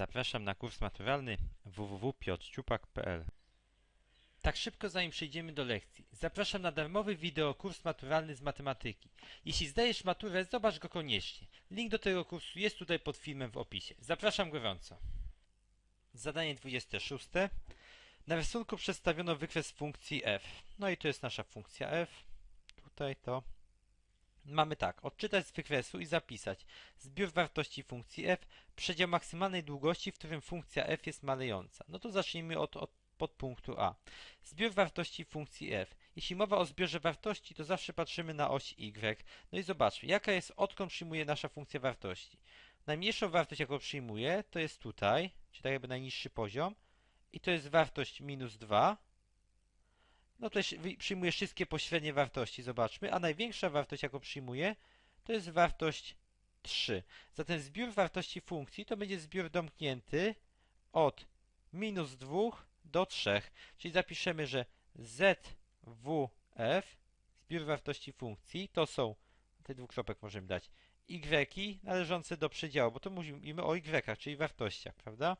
Zapraszam na kurs maturalny www.piotrciupak.pl Tak szybko zanim przejdziemy do lekcji, zapraszam na darmowy wideokurs maturalny z matematyki. Jeśli zdajesz maturę, zobacz go koniecznie. Link do tego kursu jest tutaj pod filmem w opisie. Zapraszam gorąco. Zadanie 26. Na rysunku przedstawiono wykres funkcji f. No i to jest nasza funkcja f. Tutaj to. Mamy tak, odczytać z wykresu i zapisać zbiór wartości funkcji f, przedział maksymalnej długości, w którym funkcja f jest malejąca. No to zacznijmy od, od podpunktu A. Zbiór wartości funkcji f. Jeśli mowa o zbiorze wartości, to zawsze patrzymy na oś y. No i zobaczmy, jaka jest, odkąd przyjmuje nasza funkcja wartości. Najmniejszą wartość, jaką przyjmuje, to jest tutaj, czyli tak jakby najniższy poziom, i to jest wartość minus 2, no to przyjmuje wszystkie pośrednie wartości, zobaczmy, a największa wartość, jaką przyjmuje, to jest wartość 3. Zatem zbiór wartości funkcji to będzie zbiór domknięty od minus 2 do 3. Czyli zapiszemy, że ZWF, zbiór wartości funkcji, to są, te dwukropek możemy dać, y należące do przedziału, bo to mówimy o y, czyli wartościach, prawda?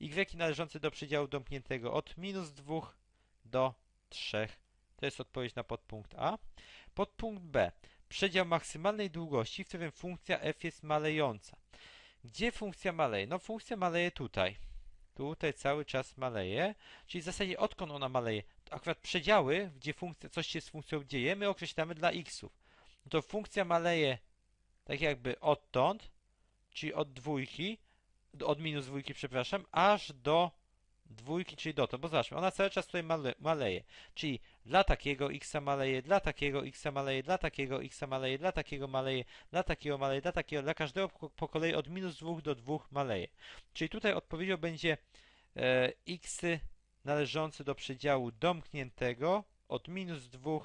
y należące do przedziału domkniętego od minus 2 do 3. To jest odpowiedź na podpunkt A. Podpunkt B. Przedział maksymalnej długości, w którym funkcja f jest malejąca. Gdzie funkcja maleje? No funkcja maleje tutaj. Tutaj cały czas maleje. Czyli w zasadzie odkąd ona maleje? Akurat przedziały, gdzie funkcja, coś się z funkcją dzieje, my określamy dla xów. No to funkcja maleje tak jakby odtąd, czyli od dwójki, od minus dwójki, przepraszam, aż do dwójki, czyli dotąd, bo zobaczmy, ona cały czas tutaj male, maleje, czyli dla takiego x maleje, dla takiego x maleje, dla takiego x maleje, dla takiego maleje, dla takiego maleje, dla takiego, dla każdego po, po kolei od minus 2 do 2 maleje. Czyli tutaj odpowiedzią będzie e, x należący do przedziału domkniętego od minus 2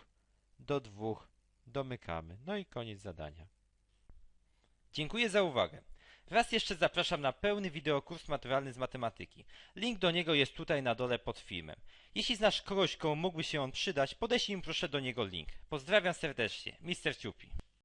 do 2 domykamy. No i koniec zadania. Dziękuję za uwagę. Raz jeszcze zapraszam na pełny wideokurs maturalny z matematyki. Link do niego jest tutaj na dole pod filmem. Jeśli znasz kogoś, komu mógłby się on przydać, podeślij mi proszę do niego link. Pozdrawiam serdecznie, Mr. Ciupi.